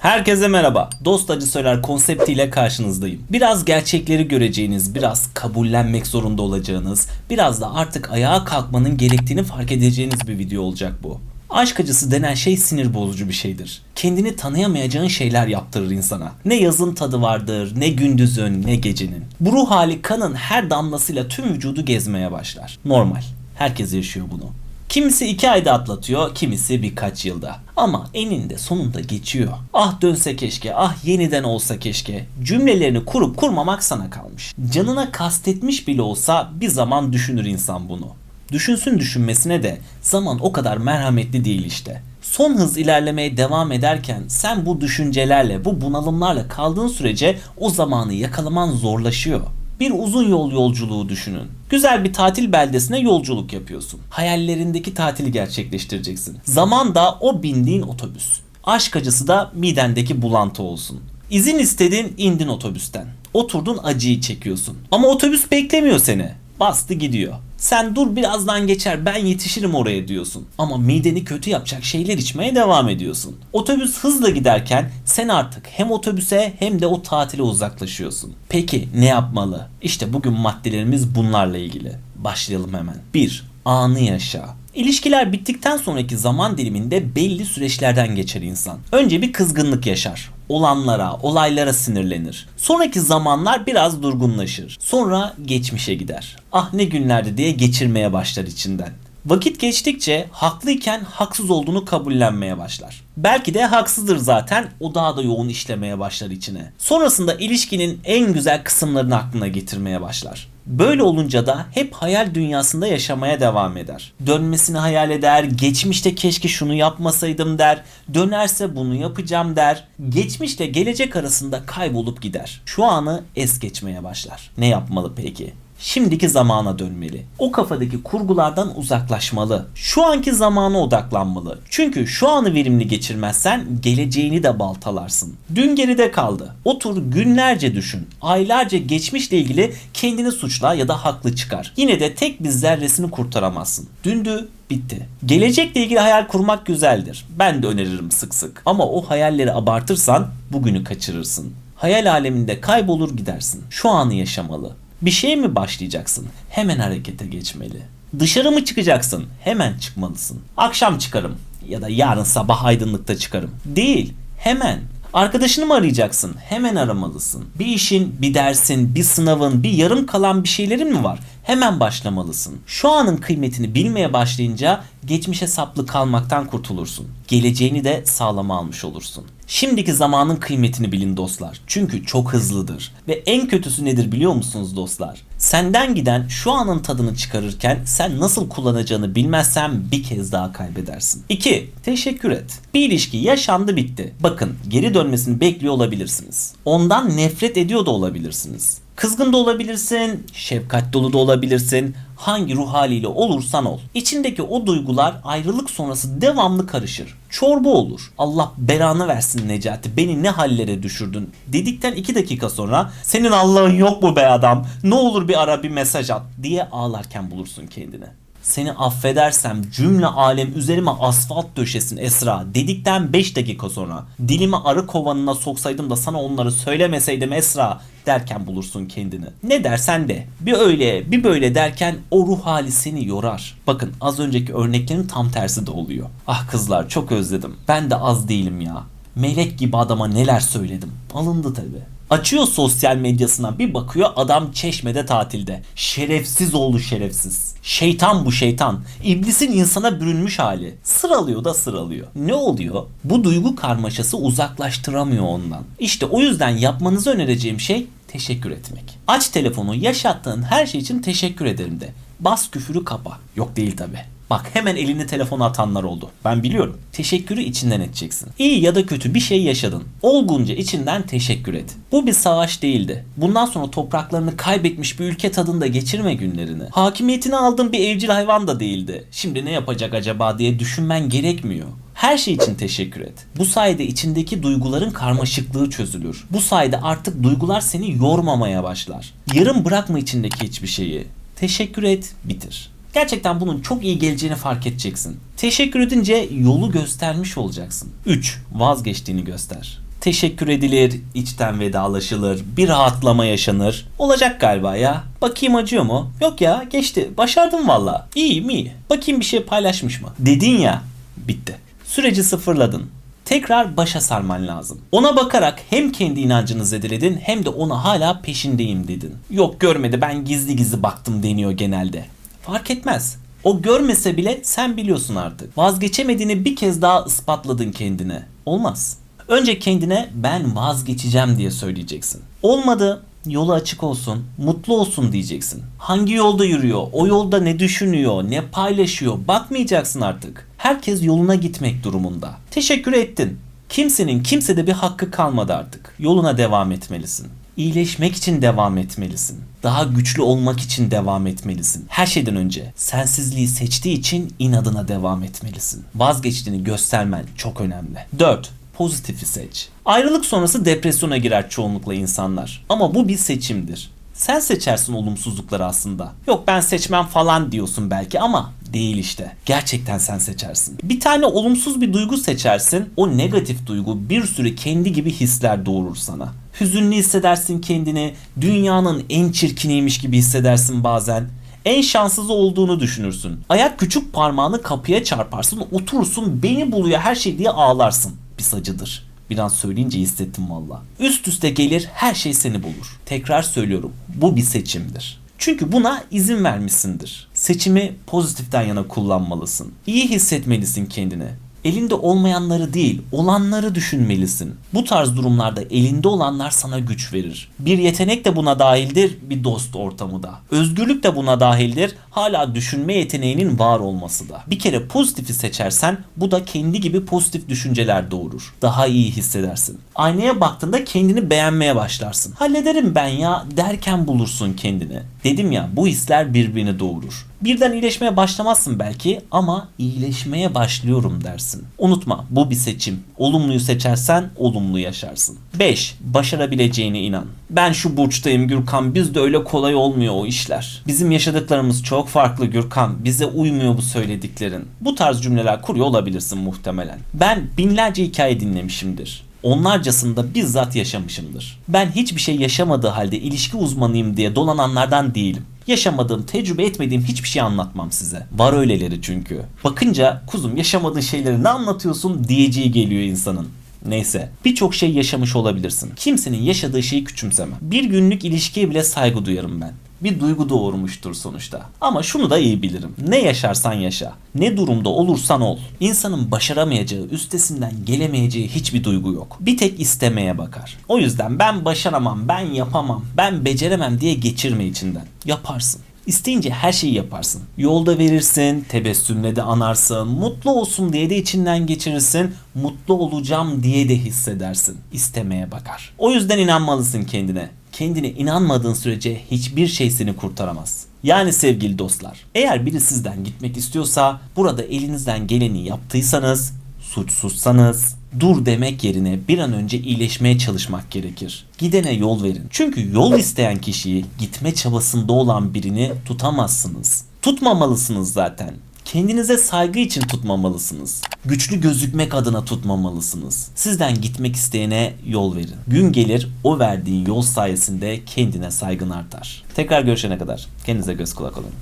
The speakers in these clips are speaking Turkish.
Herkese merhaba. Dost acı söyler konseptiyle karşınızdayım. Biraz gerçekleri göreceğiniz, biraz kabullenmek zorunda olacağınız, biraz da artık ayağa kalkmanın gerektiğini fark edeceğiniz bir video olacak bu. Aşk acısı denen şey sinir bozucu bir şeydir. Kendini tanıyamayacağın şeyler yaptırır insana. Ne yazın tadı vardır, ne gündüzün, ne gecenin. Bu ruh hali kanın her damlasıyla tüm vücudu gezmeye başlar. Normal. Herkes yaşıyor bunu. Kimisi iki ayda atlatıyor, kimisi birkaç yılda. Ama eninde sonunda geçiyor. Ah dönse keşke, ah yeniden olsa keşke. Cümlelerini kurup kurmamak sana kalmış. Canına kastetmiş bile olsa bir zaman düşünür insan bunu. Düşünsün düşünmesine de zaman o kadar merhametli değil işte. Son hız ilerlemeye devam ederken sen bu düşüncelerle, bu bunalımlarla kaldığın sürece o zamanı yakalaman zorlaşıyor. Bir uzun yol yolculuğu düşünün. Güzel bir tatil beldesine yolculuk yapıyorsun. Hayallerindeki tatili gerçekleştireceksin. Zaman da o bindiğin otobüs. Aşk acısı da midendeki bulantı olsun. İzin istedin, indin otobüsten. Oturdun acıyı çekiyorsun. Ama otobüs beklemiyor seni. Bastı gidiyor. Sen dur birazdan geçer ben yetişirim oraya diyorsun. Ama mideni kötü yapacak şeyler içmeye devam ediyorsun. Otobüs hızla giderken sen artık hem otobüse hem de o tatile uzaklaşıyorsun. Peki ne yapmalı? İşte bugün maddelerimiz bunlarla ilgili. Başlayalım hemen. 1. Anı yaşa. İlişkiler bittikten sonraki zaman diliminde belli süreçlerden geçer insan. Önce bir kızgınlık yaşar. Olanlara, olaylara sinirlenir. Sonraki zamanlar biraz durgunlaşır. Sonra geçmişe gider. Ah ne günlerdi diye geçirmeye başlar içinden. Vakit geçtikçe haklıyken haksız olduğunu kabullenmeye başlar. Belki de haksızdır zaten o daha da yoğun işlemeye başlar içine. Sonrasında ilişkinin en güzel kısımlarını aklına getirmeye başlar. Böyle olunca da hep hayal dünyasında yaşamaya devam eder. Dönmesini hayal eder, geçmişte keşke şunu yapmasaydım der, dönerse bunu yapacağım der. Geçmişle gelecek arasında kaybolup gider. Şu anı es geçmeye başlar. Ne yapmalı peki? Şimdiki zamana dönmeli. O kafadaki kurgulardan uzaklaşmalı. Şu anki zamana odaklanmalı. Çünkü şu anı verimli geçirmezsen geleceğini de baltalarsın. Dün geride kaldı. Otur günlerce düşün. Aylarca geçmişle ilgili kendini suçla ya da haklı çıkar. Yine de tek bir zerresini kurtaramazsın. Dündü bitti. Gelecekle ilgili hayal kurmak güzeldir. Ben de öneririm sık sık. Ama o hayalleri abartırsan bugünü kaçırırsın. Hayal aleminde kaybolur gidersin. Şu anı yaşamalı. Bir şeye mi başlayacaksın? Hemen harekete geçmeli. Dışarı mı çıkacaksın? Hemen çıkmalısın. Akşam çıkarım ya da yarın sabah aydınlıkta çıkarım. Değil, hemen. Arkadaşını mı arayacaksın? Hemen aramalısın. Bir işin, bir dersin, bir sınavın, bir yarım kalan bir şeylerin mi var? Hemen başlamalısın. Şu anın kıymetini bilmeye başlayınca geçmişe saplı kalmaktan kurtulursun. Geleceğini de sağlama almış olursun. Şimdiki zamanın kıymetini bilin dostlar. Çünkü çok hızlıdır. Ve en kötüsü nedir biliyor musunuz dostlar? Senden giden şu anın tadını çıkarırken sen nasıl kullanacağını bilmezsen bir kez daha kaybedersin. 2. Teşekkür et. Bir ilişki yaşandı bitti. Bakın geri dönmesini bekliyor olabilirsiniz. Ondan nefret ediyor da olabilirsiniz. Kızgın da olabilirsin, şefkat dolu da olabilirsin. Hangi ruh haliyle olursan ol. İçindeki o duygular ayrılık sonrası devamlı karışır. Çorba olur. Allah belanı versin Necati. Beni ne hallere düşürdün. Dedikten iki dakika sonra senin Allah'ın yok mu be adam? Ne olur bir ara bir mesaj at diye ağlarken bulursun kendini. Seni affedersem cümle alem üzerime asfalt döşesin Esra dedikten 5 dakika sonra dilimi arı kovanına soksaydım da sana onları söylemeseydim Esra derken bulursun kendini. Ne dersen de bir öyle bir böyle derken o ruh hali seni yorar. Bakın az önceki örneklerin tam tersi de oluyor. Ah kızlar çok özledim. Ben de az değilim ya. Melek gibi adama neler söyledim. Alındı tabi. Açıyor sosyal medyasına bir bakıyor adam çeşmede tatilde. Şerefsiz oldu şerefsiz. Şeytan bu şeytan. İblisin insana bürünmüş hali. Sıralıyor da sıralıyor. Ne oluyor? Bu duygu karmaşası uzaklaştıramıyor ondan. İşte o yüzden yapmanızı önereceğim şey teşekkür etmek. Aç telefonu yaşattığın her şey için teşekkür ederim de. Bas küfürü kapa. Yok değil tabi. Bak hemen elini telefona atanlar oldu. Ben biliyorum. Teşekkürü içinden edeceksin. İyi ya da kötü bir şey yaşadın. Olgunca içinden teşekkür et. Bu bir savaş değildi. Bundan sonra topraklarını kaybetmiş bir ülke tadında geçirme günlerini. Hakimiyetini aldığın bir evcil hayvan da değildi. Şimdi ne yapacak acaba diye düşünmen gerekmiyor. Her şey için teşekkür et. Bu sayede içindeki duyguların karmaşıklığı çözülür. Bu sayede artık duygular seni yormamaya başlar. Yarım bırakma içindeki hiçbir şeyi. Teşekkür et, bitir. Gerçekten bunun çok iyi geleceğini fark edeceksin. Teşekkür edince yolu göstermiş olacaksın. 3. Vazgeçtiğini göster. Teşekkür edilir, içten vedalaşılır, bir rahatlama yaşanır. Olacak galiba ya. Bakayım acıyor mu? Yok ya geçti. Başardım valla. İyiyim iyi. Bakayım bir şey paylaşmış mı? Dedin ya. Bitti. Süreci sıfırladın. Tekrar başa sarman lazım. Ona bakarak hem kendi inancını zedeledin hem de ona hala peşindeyim dedin. Yok görmedi ben gizli gizli baktım deniyor genelde. Fark etmez. O görmese bile sen biliyorsun artık. Vazgeçemediğini bir kez daha ispatladın kendine. Olmaz. Önce kendine ben vazgeçeceğim diye söyleyeceksin. Olmadı yolu açık olsun, mutlu olsun diyeceksin. Hangi yolda yürüyor, o yolda ne düşünüyor, ne paylaşıyor bakmayacaksın artık. Herkes yoluna gitmek durumunda. Teşekkür ettin. Kimsenin kimsede bir hakkı kalmadı artık. Yoluna devam etmelisin. İyileşmek için devam etmelisin. Daha güçlü olmak için devam etmelisin. Her şeyden önce sensizliği seçtiği için inadına devam etmelisin. Vazgeçtiğini göstermen çok önemli. 4 pozitifi seç. Ayrılık sonrası depresyona girer çoğunlukla insanlar. Ama bu bir seçimdir. Sen seçersin olumsuzlukları aslında. Yok ben seçmem falan diyorsun belki ama değil işte. Gerçekten sen seçersin. Bir tane olumsuz bir duygu seçersin. O negatif duygu bir sürü kendi gibi hisler doğurur sana. Hüzünlü hissedersin kendini. Dünyanın en çirkiniymiş gibi hissedersin bazen en şanssız olduğunu düşünürsün. Ayak küçük parmağını kapıya çarparsın, oturursun, beni buluyor her şey diye ağlarsın. Pis acıdır. Bir an söyleyince hissettim valla. Üst üste gelir her şey seni bulur. Tekrar söylüyorum bu bir seçimdir. Çünkü buna izin vermişsindir. Seçimi pozitiften yana kullanmalısın. İyi hissetmelisin kendini. Elinde olmayanları değil, olanları düşünmelisin. Bu tarz durumlarda elinde olanlar sana güç verir. Bir yetenek de buna dahildir, bir dost ortamı da. Özgürlük de buna dahildir, hala düşünme yeteneğinin var olması da. Bir kere pozitifi seçersen bu da kendi gibi pozitif düşünceler doğurur. Daha iyi hissedersin. Aynaya baktığında kendini beğenmeye başlarsın. Hallederim ben ya derken bulursun kendini. Dedim ya bu hisler birbirini doğurur. Birden iyileşmeye başlamazsın belki ama iyileşmeye başlıyorum dersin. Unutma bu bir seçim. Olumluyu seçersen olumlu yaşarsın. 5. Başarabileceğine inan. Ben şu burçtayım Gürkan bizde öyle kolay olmuyor o işler. Bizim yaşadıklarımız çok farklı Gürkan. Bize uymuyor bu söylediklerin. Bu tarz cümleler kuruyor olabilirsin muhtemelen. Ben binlerce hikaye dinlemişimdir onlarcasını da bizzat yaşamışımdır. Ben hiçbir şey yaşamadığı halde ilişki uzmanıyım diye dolananlardan değilim. Yaşamadığım, tecrübe etmediğim hiçbir şey anlatmam size. Var öyleleri çünkü. Bakınca kuzum yaşamadığın şeyleri ne anlatıyorsun diyeceği geliyor insanın. Neyse birçok şey yaşamış olabilirsin. Kimsenin yaşadığı şeyi küçümseme. Bir günlük ilişkiye bile saygı duyarım ben bir duygu doğurmuştur sonuçta. Ama şunu da iyi bilirim. Ne yaşarsan yaşa. Ne durumda olursan ol. İnsanın başaramayacağı, üstesinden gelemeyeceği hiçbir duygu yok. Bir tek istemeye bakar. O yüzden ben başaramam, ben yapamam, ben beceremem diye geçirme içinden. Yaparsın. İsteyince her şeyi yaparsın. Yolda verirsin, tebessümle de anarsın, mutlu olsun diye de içinden geçirirsin, mutlu olacağım diye de hissedersin. İstemeye bakar. O yüzden inanmalısın kendine kendine inanmadığın sürece hiçbir şey seni kurtaramaz. Yani sevgili dostlar, eğer biri sizden gitmek istiyorsa burada elinizden geleni yaptıysanız, suçsuzsanız dur demek yerine bir an önce iyileşmeye çalışmak gerekir. Gidene yol verin. Çünkü yol isteyen kişiyi gitme çabasında olan birini tutamazsınız. Tutmamalısınız zaten. Kendinize saygı için tutmamalısınız. Güçlü gözükmek adına tutmamalısınız. Sizden gitmek isteyene yol verin. Gün gelir o verdiğin yol sayesinde kendine saygın artar. Tekrar görüşene kadar kendinize göz kulak olun.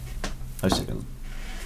Hoşçakalın.